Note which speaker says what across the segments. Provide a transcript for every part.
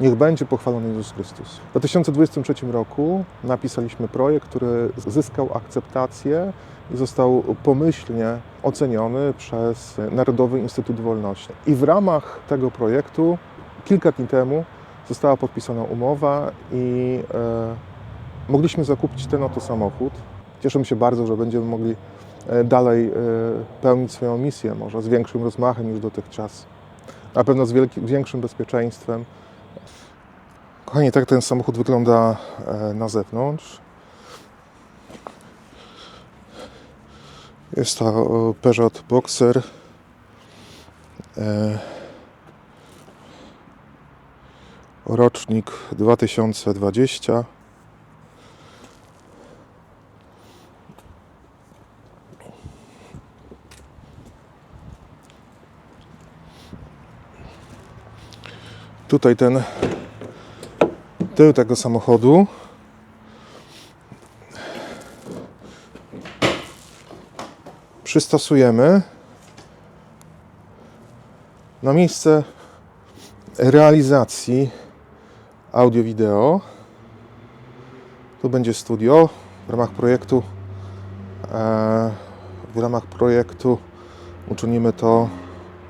Speaker 1: Niech będzie pochwalony Jezus Chrystus. W 2023 roku napisaliśmy projekt, który zyskał akceptację i został pomyślnie oceniony przez Narodowy Instytut Wolności. I w ramach tego projektu kilka dni temu została podpisana umowa i e, mogliśmy zakupić ten oto samochód. Cieszymy się bardzo, że będziemy mogli e, dalej e, pełnić swoją misję, może z większym rozmachem niż dotychczas. Na pewno z większym bezpieczeństwem. Kochani, tak ten samochód wygląda e, na zewnątrz. Jest to Peugeot Boxer. E, Rocznik 2020. Tutaj ten tył tego samochodu. Przystosujemy na miejsce realizacji audio-wideo. Tu będzie studio w ramach projektu. e, W ramach projektu uczynimy to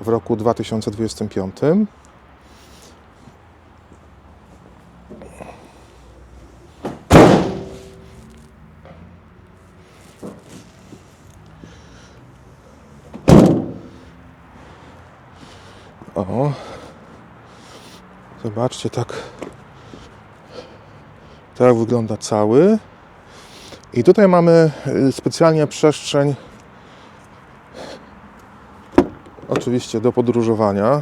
Speaker 1: w roku 2025. O. Zobaczcie tak. Tak wygląda cały. I tutaj mamy y, specjalnie przestrzeń oczywiście do podróżowania.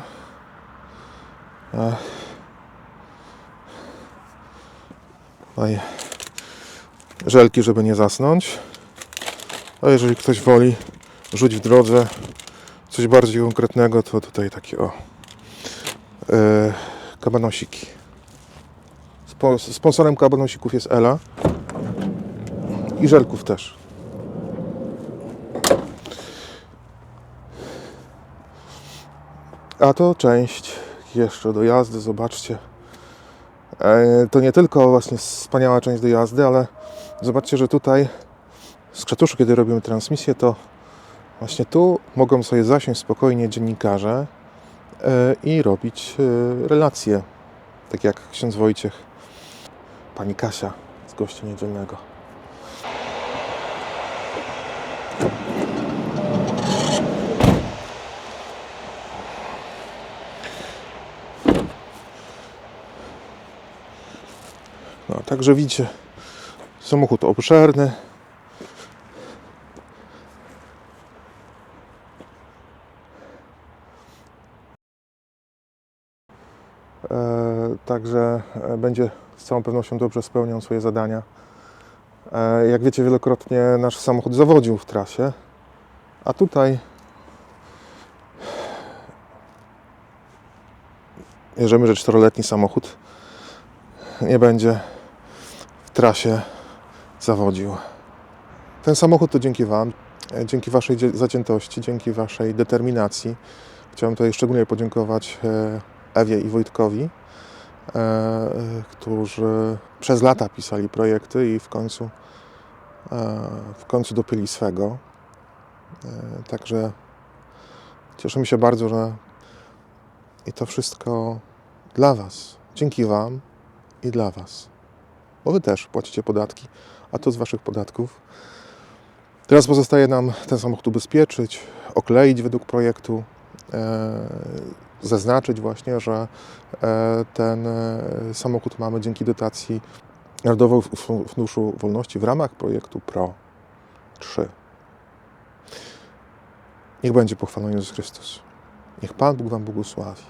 Speaker 1: Tutaj żelki, żeby nie zasnąć. A jeżeli ktoś woli rzuć w drodze coś bardziej konkretnego, to tutaj takie o kabanosiki. Spo, sponsorem kabanosików jest Ela i żelków też. A to część jeszcze do jazdy, zobaczcie. E, to nie tylko właśnie wspaniała część do jazdy, ale zobaczcie, że tutaj z krzatuszu, kiedy robimy transmisję, to Właśnie tu mogą sobie zasiąść spokojnie dziennikarze e, i robić e, relacje, tak jak ksiądz Wojciech, pani Kasia z gościa niedzielnego. No, także widzicie, samochód obszerny, Także e, będzie z całą pewnością dobrze spełniał swoje zadania. E, Jak wiecie, wielokrotnie nasz samochód zawodził w trasie, a tutaj bierzemy, że czteroletni samochód nie będzie w trasie zawodził. Ten samochód to dzięki Wam, e, dzięki Waszej zaciętości, dzięki Waszej determinacji. Chciałem tutaj szczególnie podziękować e, Ewie i Wojtkowi, e, którzy przez lata pisali projekty i w końcu, e, w końcu dopyli swego. E, Także cieszymy się bardzo, że i to wszystko dla Was, dzięki Wam i dla Was. Bo Wy też płacicie podatki, a to z Waszych podatków. Teraz pozostaje nam ten samochód ubezpieczyć, okleić według projektu, zaznaczyć właśnie, że e, ten e, samochód mamy dzięki dotacji Narodowego Fu- Funduszu Wolności w ramach projektu PRO 3. Niech będzie pochwalony Jezus Chrystus. Niech Pan Bóg Wam błogosławi.